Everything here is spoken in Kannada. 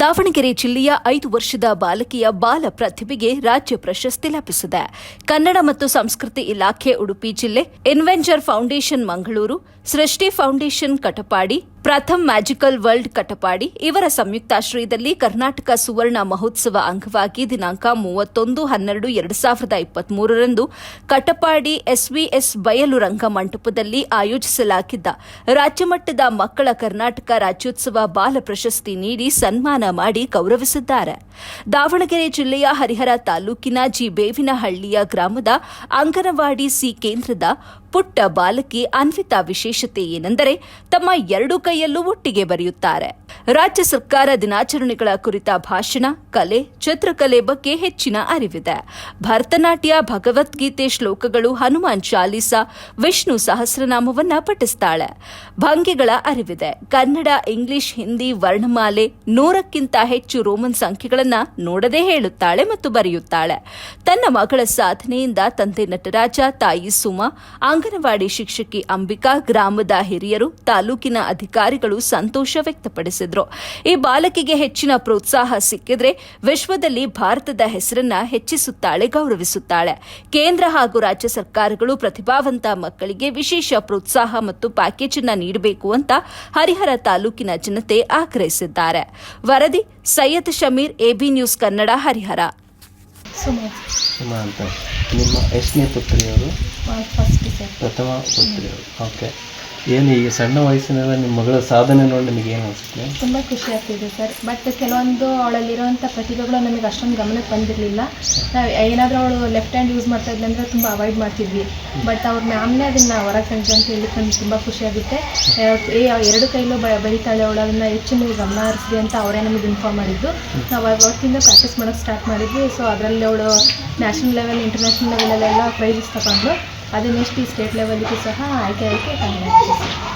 ದಾವಣಗೆರೆ ಜಿಲ್ಲೆಯ ಐದು ವರ್ಷದ ಬಾಲಕಿಯ ಬಾಲ ಪ್ರತಿಭೆಗೆ ರಾಜ್ಯ ಪ್ರಶಸ್ತಿ ಲಭಿಸಿದೆ. ಕನ್ನಡ ಮತ್ತು ಸಂಸ್ಕೃತಿ ಇಲಾಖೆ ಉಡುಪಿ ಜಿಲ್ಲೆ ಇನ್ವೆಂಜರ್ foundation Mangaluru, Srishti foundation Katapadi, Pratham magical world Katapadi ಇವರ ಸಂಯುಕ್ತಾಶ್ರಯದಲ್ಲಿ ಕರ್ನಾಟಕ ಸುವರ್ಣ ಮಹೋತ್ಸವ ಅಂಗವಾಗಿ ದಿನಾಂಕ ಮೂವತ್ತೊಂದು ಹನ್ನೆರಡು ಎರಡು ಸಾವಿರದ ಇಪ್ಪತ್ಮೂರರಂದು ಕಟಪಾಡಿ ಎಸ್ವಿಎಸ್ ಬಯಲು ರಂಗ ಮಂಟಪದಲ್ಲಿ ಆಯೋಜಿಸಲಾಗಿದ್ದ ರಾಜ್ಯಮಟ್ಟದ ಮಕ್ಕಳ ಕರ್ನಾಟಕ ರಾಜ್ಯೋತ್ಸವ ಬಾಲ ಪ್ರಶಸ್ತಿ ನೀಡಿ ಸನ್ಮಾನ ಮಾಡಿ ಗೌರವಿಸಿದ್ದಾರೆ. ದಾವಣಗೆರೆ ಜಿಲ್ಲೆಯ ಹರಿಹರ ತಾಲೂಕಿನ ಜಿ ಬೇವಿನಹಳ್ಳಿಯ ಗ್ರಾಮದ ಅಂಗನವಾಡಿ ಸಿ ಕೇಂದ್ರದ ಪುಟ್ಟ ಬಾಲಕಿ ಅನ್ವಿತಾ ವಿಶೇಷತೆ ಏನೆಂದರೆ ತಮ್ಮ ಎರಡು ಕೈಯಲ್ಲೂ ಒಟ್ಟಿಗೆ ಬರೆಯುತ್ತಾರೆ. ರಾಜ್ಯ ಸರ್ಕಾರ ದಿನಾಚರಣೆಗಳ ಕುರಿತ ಭಾಷಣ, ಕಲೆ, ಚಿತ್ರಕಲೆ ಬಗ್ಗೆ ಹೆಚ್ಚಿನ ಅರಿವಿದೆ. ಭರತನಾಟ್ಯ, ಭಗವದ್ಗೀತೆ ಶ್ಲೋಕಗಳು ಹನುಮಾನ್ ಚಾಲೀಸ, ವಿಷ್ಣು ಸಹಸ್ರನಾಮವನ್ನ ಪಠಿಸ್ತಾಳೆ. ಭಂಗಿಗಳ ಅರಿವಿದೆ. ಕನ್ನಡ, ಇಂಗ್ಲಿಷ್, ಹಿಂದಿ, ವರ್ಣಮಾಲೆ ನೂರಕ್ಕಿಂತ ಹೆಚ್ಚು ರೋಮನ್ ಸಂಖ್ಯೆಗಳನ್ನ ನೋಡದೇ ಹೇಳುತ್ತಾಳೆ ಮತ್ತು ಬರೆಯುತ್ತಾಳೆ. ತನ್ನ ಮಗಳ ಸಾಧನೆಯಿಂದ ತಂದೆ ನಟರಾಜ, ತಾಯಿ ಸುಮಾ, ಅಂಗನವಾಡಿ ಶಿಕ್ಷಕಿ ಅಂಬಿಕಾ, ಗ್ರಾಮದ ಹಿರಿಯರು, ತಾಲೂಕಿನ ಅಧಿಕಾರಿಗಳು ಸಂತೋಷ ವ್ಯಕ್ತಪಡಿಸಿದ್ರು. ಈ ಬಾಲಕಿಗೆ ಹೆಚ್ಚಿನ ಪ್ರೋತ್ಸಾಹ ಸಿಕ್ಕಿದ್ರೆ ವಿಶ್ವದಲ್ಲಿ ಭಾರತದ ಹೆಸರನ್ನ ಹೆಚ್ಚಿಸುತ್ತಾಳೆ, ಗೌರವಿಸುತ್ತಾಳೆ. ಕೇಂದ್ರ ಹಾಗೂ ರಾಜ್ಯ ಸರ್ಕಾರಗಳು ಪ್ರತಿಭಾವಂತ ಮಕ್ಕಳಿಗೆ ವಿಶೇಷ ಪ್ರೋತ್ಸಾಹ ಮತ್ತು ಪ್ಯಾಕೇಜ್ ನೀಡಬೇಕು ಅಂತ ಹರಿಹರ ತಾಲೂಕಿನ ಜನತೆ ಆಗ್ರಹಿಸಿದ್ದಾರೆ. ವರದಿ ಸೈಯದ್ ಶಮೀರ್ ಎಬಿ ನ್ಯೂಸ್ ಕನ್ನಡ ಹರಿಹರ. ಸುಮಾ ಅಂತ. ನಿಮ್ಮ ಎಷ್ಟನೇ ಪುತ್ರಿಯವರು? ಪ್ರಥಮ ಪುತ್ರಿಯವರು. ಓಕೆ. ಏನು ಈ ಸಣ್ಣ ವಯಸ್ಸಿನೆಲ್ಲ ನಿಮ್ಮ ಮಗಳ ಸಾಧನೆ ನೋಡಿ ನಿಮಗೆ ಏನು ಅನಿಸುತ್ತೆ? ತುಂಬ ಖುಷಿ ಆಗ್ತಿದೆ ಸರ್. ಬಟ್ ಕೆಲವೊಂದು ಅವಳಲ್ಲಿರುವಂಥ ಪ್ರತಿಭೆಗಳು ನಮಗೆ ಅಷ್ಟೊಂದು ಗಮನಕ್ಕೆ ಬಂದಿರಲಿಲ್ಲ. ನಾವು ಏನಾದರೂ ಅವಳು ಲೆಫ್ಟ್ ಹ್ಯಾಂಡ್ ಯೂಸ್ ಮಾಡ್ತಾ ಇದ್ದಂದ್ರೆ ತುಂಬ ಅವಾಯ್ಡ್ ಮಾಡ್ತಿದ್ವಿ. ಬಟ್ ಅವ್ರ ಮ್ಯಾಮ್ನೇ ಅದನ್ನು ಹೊರಗೆ ತಂದ್ರು ಅಂತ ಹೇಳಿ ನಮ್ಗೆ ತುಂಬ ಖುಷಿ ಆಗುತ್ತೆ. ಏ ಎರಡು ಕೈಲೂ ಬ ಬರೀತಾಳೆ ಅವಳು, ಅದನ್ನು ಹೆಚ್ಚು ನೀವು ಗಮನ ಹರಿಸ್ರಿ ಅಂತ ಅವರೇ ನಮಗೆ ಇನ್ಫಾರ್ಮ್ ಮಾಡಿದ್ದು. ನಾವು ಅವತ್ತಿಂದ ಪ್ರಾಕ್ಟೀಸ್ ಮಾಡೋಕ್ಕೆ ಸ್ಟಾರ್ಟ್ ಮಾಡಿದ್ವಿ. ಸೊ ಅದರಲ್ಲಿ ಅವಳು ನ್ಯಾಷನಲ್ ಲೆವೆಲ್ ಇಂಟರ್ನ್ಯಾಷನಲ್ ಲೆವೆಲಲ್ಲೆಲ್ಲ ಪ್ರೈಸಸ್ ತಗೊಂಡು ಅದೇ ನೆಕ್ಸ್ಟ್ ಈ ಸ್ಟೇಟ್ ಲೆವೆಲ್ಗೂ ಸಹ ಆಯ್ಕೆ ಆಯ್ಕೆ